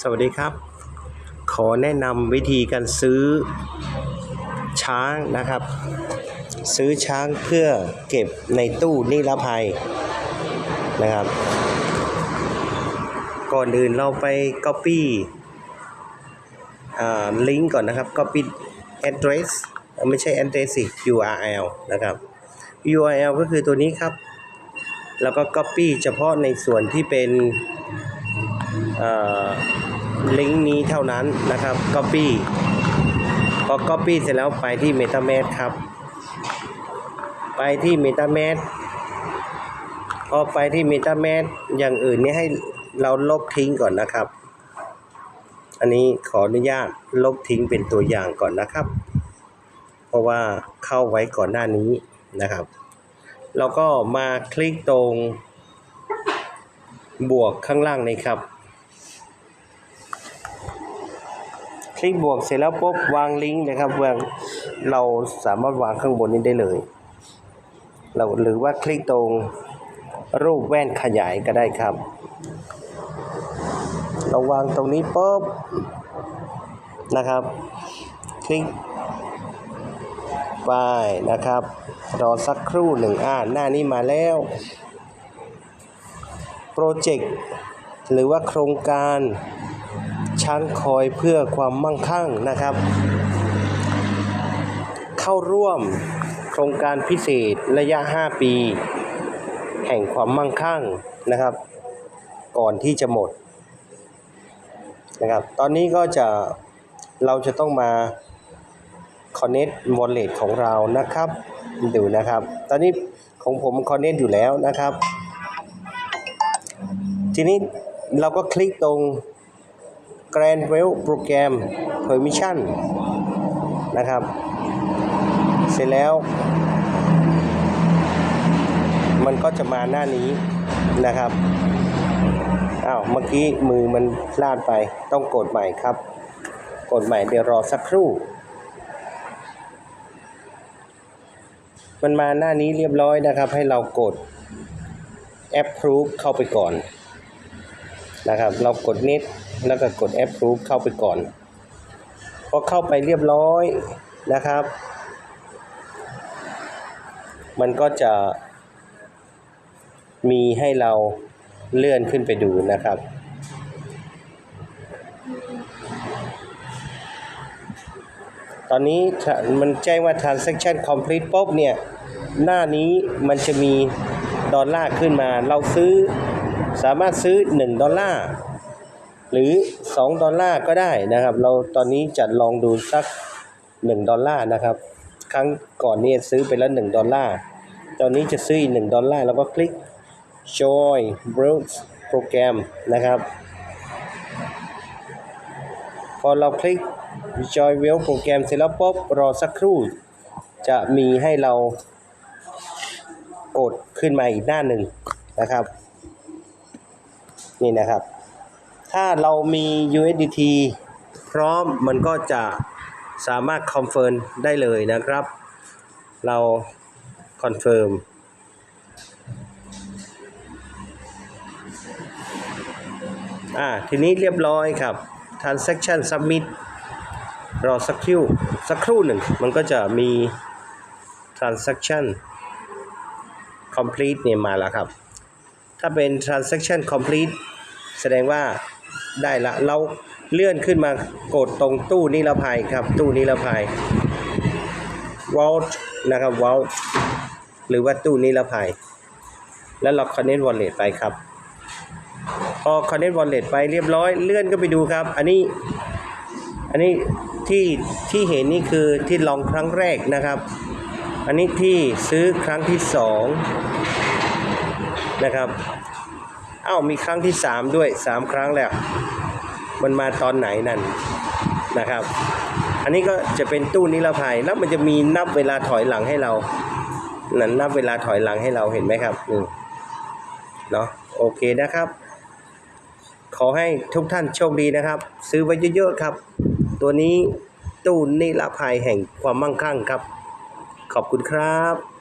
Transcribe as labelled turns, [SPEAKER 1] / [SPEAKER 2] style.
[SPEAKER 1] สวัสดีครับ ขอแนะนำวิธีการซื้อช้างนะครับ ซื้อช้างเพื่อเก็บในตู้นิรภัยนะครับ ก่อนอื่นเราไป Copy อ่าลิงก์ก่อนนะครับ Copy address เอ่อไม่ใช่ address สิ URL นะครับ URL ก็คือตัวนี้ครับ แล้วก็ Copy เฉพาะในส่วนที่เป็น ลิงก์นี้เท่านั้นนะครับ Copy พอ Copy เสร็จแล้วไปที่ MetaMask ครับ ไปที่ MetaMask พอไปที่ MetaMask อย่างอื่นนี่ให้เราลบทิ้งก่อนนะครับ อันนี้ขออนุญาตลบทิ้งเป็นตัวอย่างก่อนนะครับ เพราะว่าเข้าไว้ก่อนหน้านี้นะครับเราก็มาคลิกตรงบวกข้างล่างนี้ครับ คลิกบวกเสร็จแล้วปุ๊บวางลิงก์นะครับวางเราสามารถวางข้างบนนี้ได้เลย เราหรือว่าคลิกตรงรูปแว่นขยายก็ได้ครับ เราวางตรงนี้ปุ๊บนะครับ คลิกไปนะครับ รอสักครู่หนึ่งอ่าหน้านี้มาแล้วโปรเจกต์หรือว่าโครงการ ช้างคอยเพื่อความมั่งคั่งนะครับ เข้าร่วมโครงการพิเศษระยะ 5 ปี แห่งความมั่งคั่งนะครับ ก่อนที่จะหมดนะครับ ตอนนี้ก็จะเราจะต้องมา Connect Wallet ของเรานะครับ ดูนะครับ ตอนนี้ของผม Connect อยู่แล้วนะครับ ทีนี้เราก็คลิกตรง Grand Well Program Permission นะครับ เสร็จแล้ว มันก็จะมาหน้านี้นะครับอ้าวเมื่อกี้มือมันพลาดไปต้องกดใหม่ครับ กดใหม่เดี๋ยวรอสักครู่ มันมาหน้านี้เรียบร้อยนะครับ ให้เรากด approve เข้าไปก่อนนะครับ เรากด net แล้วก็กด approve เข้าไปก่อน พอเข้าไปเรียบร้อยนะครับ มันก็จะมีให้เราเลื่อนขึ้นไปดูนะครับ ตอนนี้มันแจ้งว่า transaction complete ปุ๊บเนี่ย หน้านี้มันจะมีดอลลาร์ขึ้นมา เราซื้อสามารถซื้อ 1 ดอลลาร์ หรือ 2 ดอลลาร์ก็ได้นะครับ เราตอนนี้จะลองดูสัก 1 ดอลลาร์นะครับ ครั้งก่อนนี้ซื้อไปแล้ว1ดอลลาร์ตอนนี้จะซื้ออีก1ดอลลาร์แล้วก็คลิก join browse program นะครับ พอเราคลิก join well program เสร็จแล้วปุ๊บรอสักครู่ จะมีให้เรากดขึ้นมาอีกหน้าหนึ่งนะครับ นี่นะครับ ถ้าเรามี USDT พร้อมมันก็จะสามารถคอนเฟิร์มได้เลยนะครับ เราคอนเฟิร์มอ่าทีนี้เรียบร้อยครับ transaction submit รอสักครู่สักครู่หนึ่ง มันก็จะมี transaction complete เนี่ยมาแล้วครับ ถ้าเป็น transaction complete แสดงว่า ได้ละ เราเลื่อนขึ้นมากดตรงตู้นิรภัยครับ ตู้นิรภัย vault นะครับ vault หรือว่าตู้นิรภัย แล้วเรา connect wallet ไปครับ พอ connect wallet ไปเรียบร้อยเลื่อนก็ไปดูครับ อันนี้ อันนี้ที่ที่เห็นนี่คือที่ลองครั้งแรกนะครับ อันนี้ที่ซื้อครั้งที่สองนะครับ อ้าวมีครั้งที่สามด้วยสามครั้งแล้ว มันมาตอนไหนนั่นนะครับ อันนี้ก็จะเป็นตู้นิรภัยแล้วมันจะมีนับเวลาถอยหลังให้เรานั่นนับเวลาถอยหลังให้เราเห็นไหมครับนี่เนาะโอเคนะครับ ขอให้ทุกท่านโชคดีนะครับ ซื้อไว้เยอะๆครับ ตัวนี้ตู้นิรภัยแห่งความมั่งคั่งครับ ขอบคุณครับ